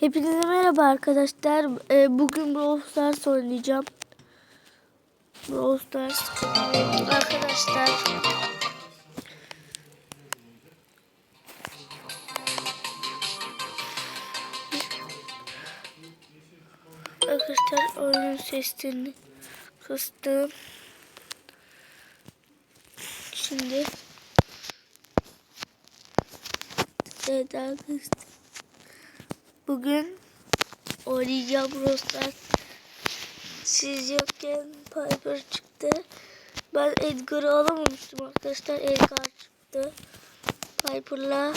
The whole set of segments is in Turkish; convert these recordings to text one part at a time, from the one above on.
Hepinize merhaba arkadaşlar. Ee, bugün Brawl Stars oynayacağım. Brawl Stars. Arkadaşlar. Arkadaşlar oyunun sesini kıstım. Şimdi Neden kıstım? Bugün oynayacağım Brawl Stars. Siz yokken Piper çıktı. Ben Edgar'ı alamamıştım arkadaşlar. Edgar çıktı. Piper'la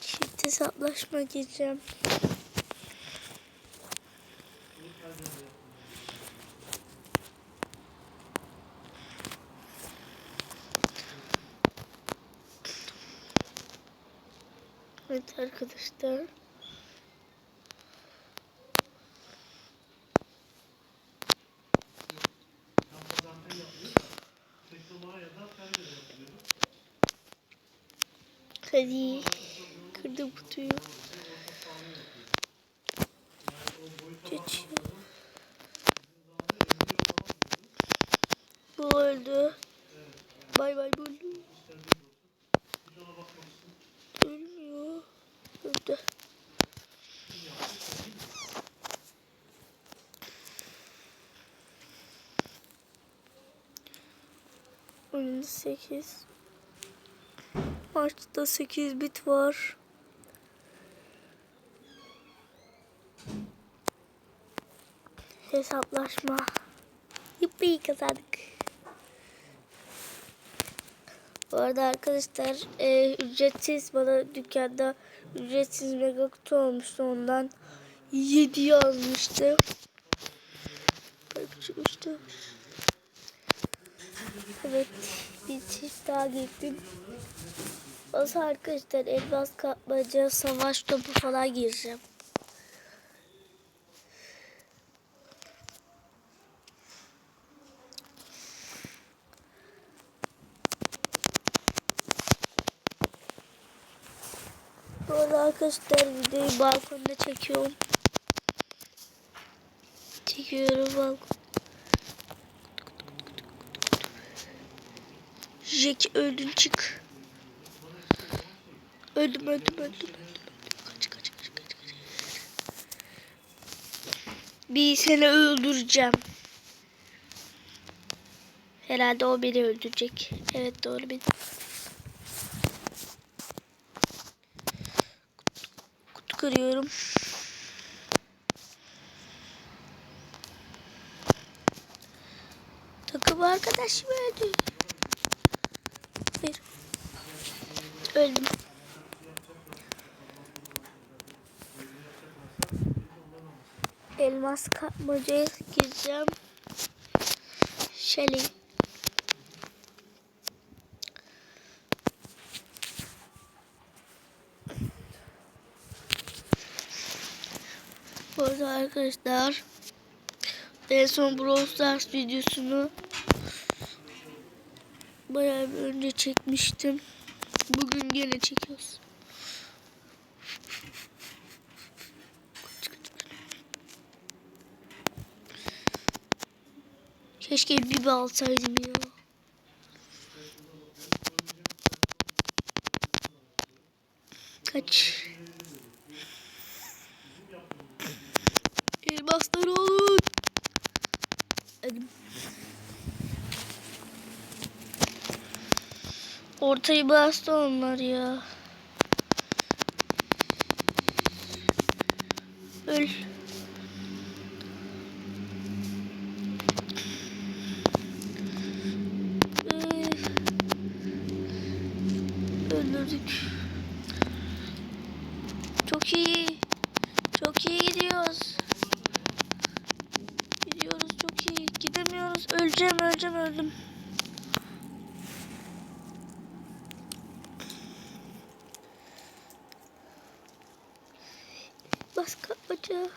çift hesaplaşma gireceğim. Evet arkadaşlar. Hadi. Kırdım kutuyu. Geçiyor. Bu öldü. Bay bay bu öldü. Ölmüyor. Öldü. Oyunda 8. Maçta 8 bit var. Hesaplaşma. Yuppi kazandık. Bu arada arkadaşlar e, ücretsiz bana dükkanda ücretsiz mega kutu olmuştu ondan 7 yazmıştı. Bak çıkmıştı. Evet bir çift daha gittim. Olsa arkadaşlar elmas kapmaca, savaş topu falan gireceğim. Bu arada arkadaşlar videoyu balkonda çekiyorum. Çekiyorum balkon. Jack öldün çık. Öldüm öldüm öldüm. öldüm. Kaç kaç kaç kaç kaç. Bir seni öldüreceğim. Herhalde o beni öldürecek. Evet doğru benim. Kutu kırıyorum. Takım arkadaşım öldü. Bir. Öldüm. Elmas kapmacaya gireceğim. Shelly. Bu arada arkadaşlar en son Brawl Stars videosunu bayağı bir önce çekmiştim. Bugün gene çekiyoruz. Keşke bir alsaydım ya. Kaç. Elmaslar olun. Öldüm. Ortayı bastı onlar ya. Öl. Üf. Öldürdük. Çok iyi. Çok iyi gidiyoruz. Gidiyoruz çok iyi. Gidemiyoruz. Öleceğim öleceğim öldüm. kötü.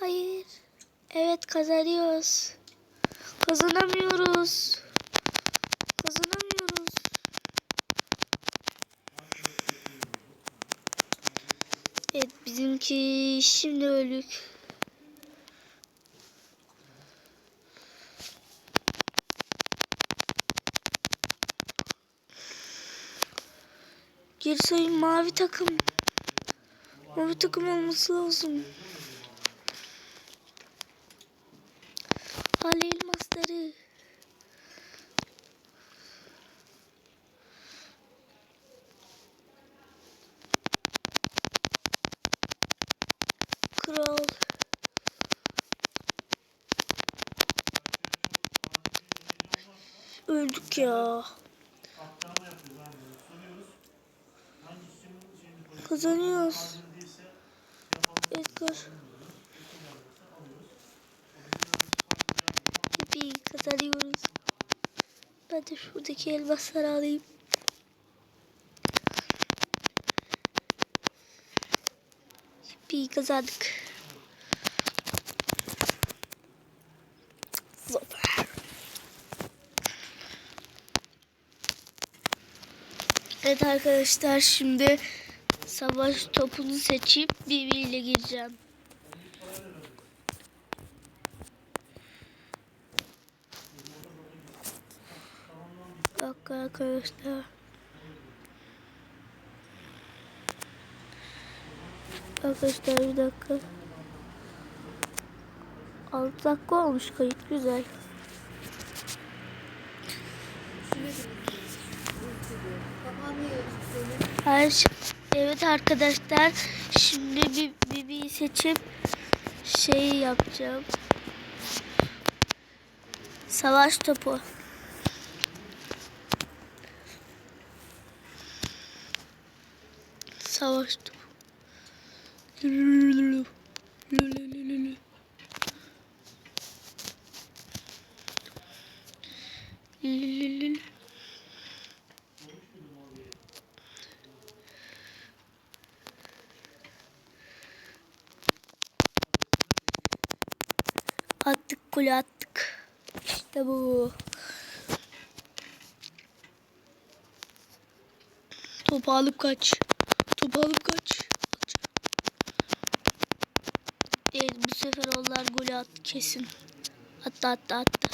Hayır. Evet kazanıyoruz. Kazanamıyoruz. Bizimki şimdi ölük. Geri sayın mavi takım. Mavi takım olması lazım. Kral. Öldük ya. Kazanıyoruz. Edgar. Yippee kazanıyoruz. Ben de şuradaki elmasları alayım. Yippee kazandık. Zafer. Evet arkadaşlar şimdi savaş topunu seçip birbiriyle gireceğim. Dakika arkadaşlar. Arkadaşlar bir dakika. 6 dakika olmuş kayıt güzel. Şey- evet arkadaşlar şimdi bir bibi seçip şey yapacağım. Savaş topu. Savaş topu. Attık kule attık. İşte bu. Topu alıp kaç. Topu alıp kaç. Evet bu sefer onlar golü attı kesin. Attı attı attı.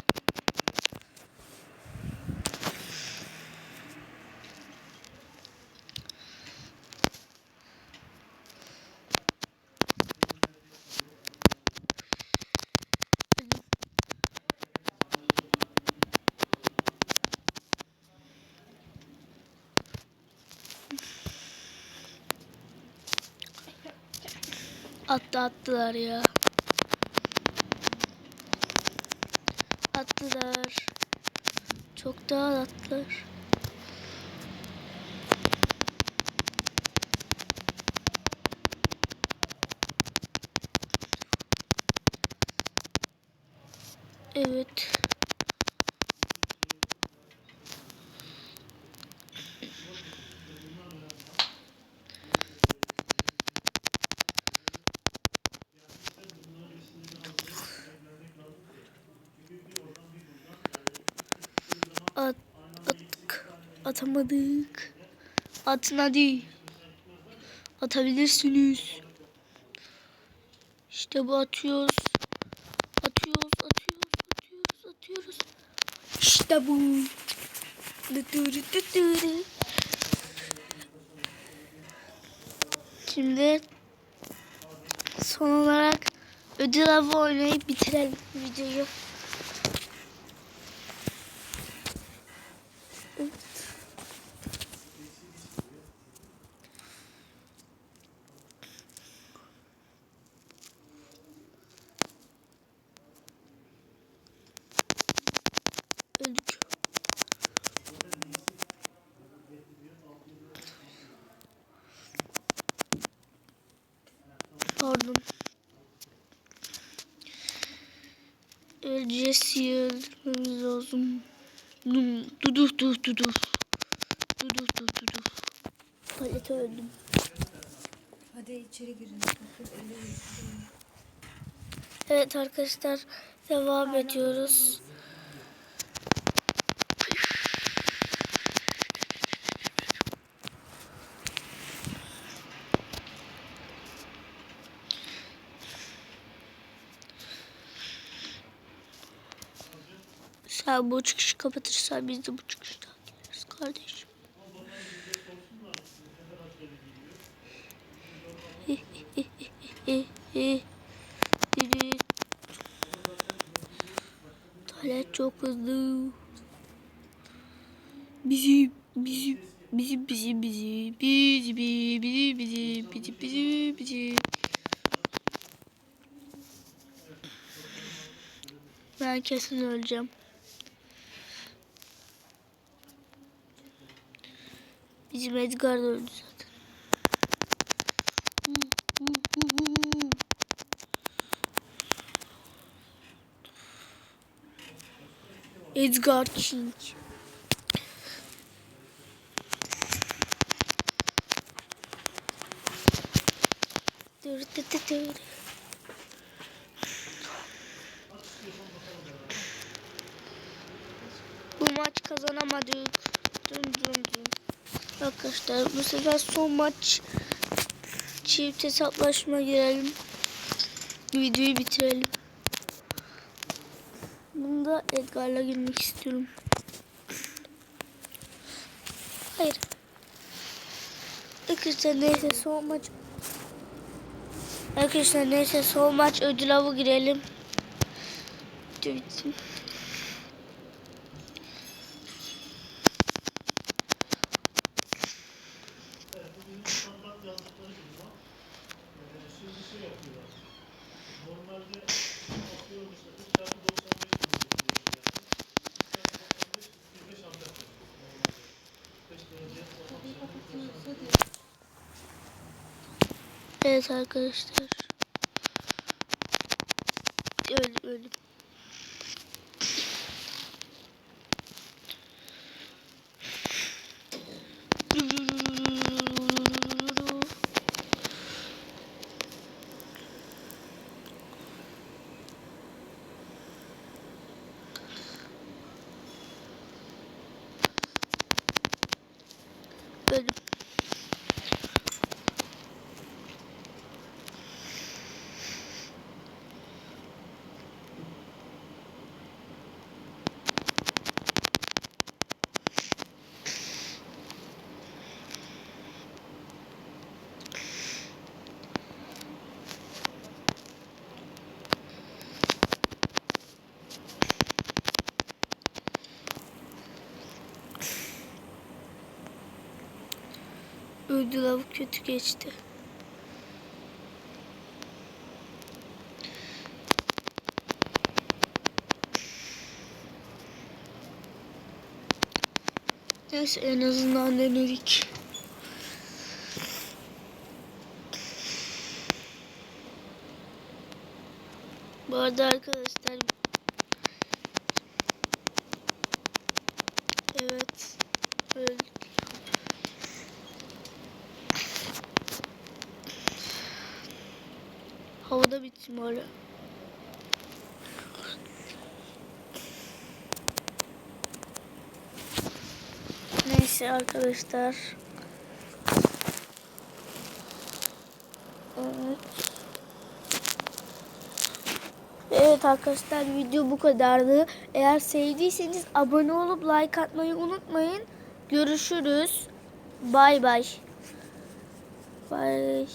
Attı attılar ya. Attılar. Çok daha attılar. Evet. At, attık. Atamadık. Atın hadi. Atabilirsiniz. İşte bu atıyoruz. Atıyoruz, atıyoruz, atıyoruz, atıyoruz. İşte bu. Şimdi son olarak ödül avı oynayıp bitirelim videoyu. Jesse'yi öldürmemiz lazım. Duduf duduf duduf. Duduf duduf duduf. Palete öldüm. Hadi içeri girin. Evet arkadaşlar devam ediyoruz. Sen bu çıkışı kapatırsan biz de bu çıkıştan geliriz kardeşim. Tuvalet çok hızlı. Bizim, bizim, bizim, bizim, bizim, bizim, bizim, bizim, bizim, bizim, bizim. Ben kesin öleceğim. Bizim Edgar da öldü zaten. Edgar King. Dur dur dur dur. Bu maç kazanamadık. Dın dın. Arkadaşlar bu sefer son maç çift hesaplaşma girelim. Videoyu bitirelim. Bunda Edgar'la girmek istiyorum. Hayır. Arkadaşlar neyse son maç. Arkadaşlar neyse son maç ödül avı girelim. Evet arkadaşlar. Lavuk kötü geçti. Neyse en azından denedik. Bu arada arkadaşlar Evet öldük. Öyle. Neyse arkadaşlar. Evet. Evet arkadaşlar video bu kadardı. Eğer sevdiyseniz abone olup like atmayı unutmayın. Görüşürüz. Bay bay. Bay.